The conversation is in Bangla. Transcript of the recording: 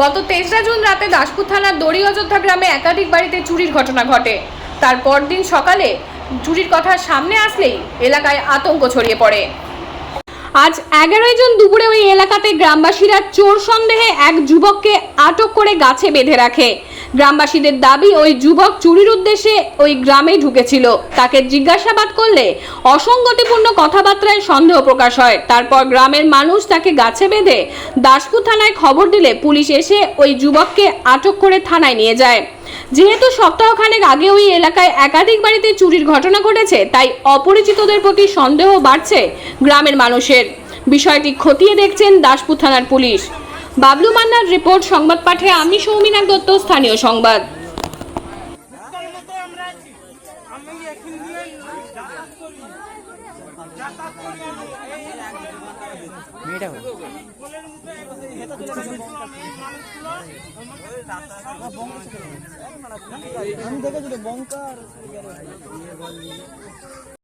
গত তেসরা জুন রাতে দাসপুর থানার দড়ি অযোধ্যা গ্রামে একাধিক বাড়িতে চুরির ঘটনা ঘটে। তার পরদিন সকালে চুরির কথা সামনে আসলেই এলাকায় আতঙ্ক ছড়িয়ে পড়ে। আজ এগারোই জন দুপুরে ওই এলাকাতে গ্রামবাসীরা চোর সন্দেহে এক যুবককে আটক করে গাছে বেঁধে রাখে। গ্রামবাসীদের দাবি, ওই যুবক চুরির উদ্দেশ্যে ওই গ্রামে ঢুকেছিল। তাকে জিজ্ঞাসাবাদ করলে অসঙ্গতিপূর্ণ কথাবার্তায় সন্দেহ প্রকাশ হয়। তারপর গ্রামের মানুষ তাকে গাছে বেঁধে দাসপুর থানায় খবর দিলে পুলিশ এসে ওই যুবককে আটক করে থানায় নিয়ে যায়। যেহেতু সপ্তাহখানেক আগে ওই এলাকায় একাধিক বাড়িতে চুরির ঘটনা ঘটেছে, তাই অপরিচিতদের প্রতি সন্দেহ বাড়ছে গ্রামের মানুষের। বিষয়টি খতিয়ে দেখছেন দাসপুর থানার পুলিশ। বাবলু মান্নার রিপোর্ট সংবাদ পাঠে আমি সৌমিনাথ দত্ত স্থানীয় সংবাদ। আমি দেখেছি বঙ্কার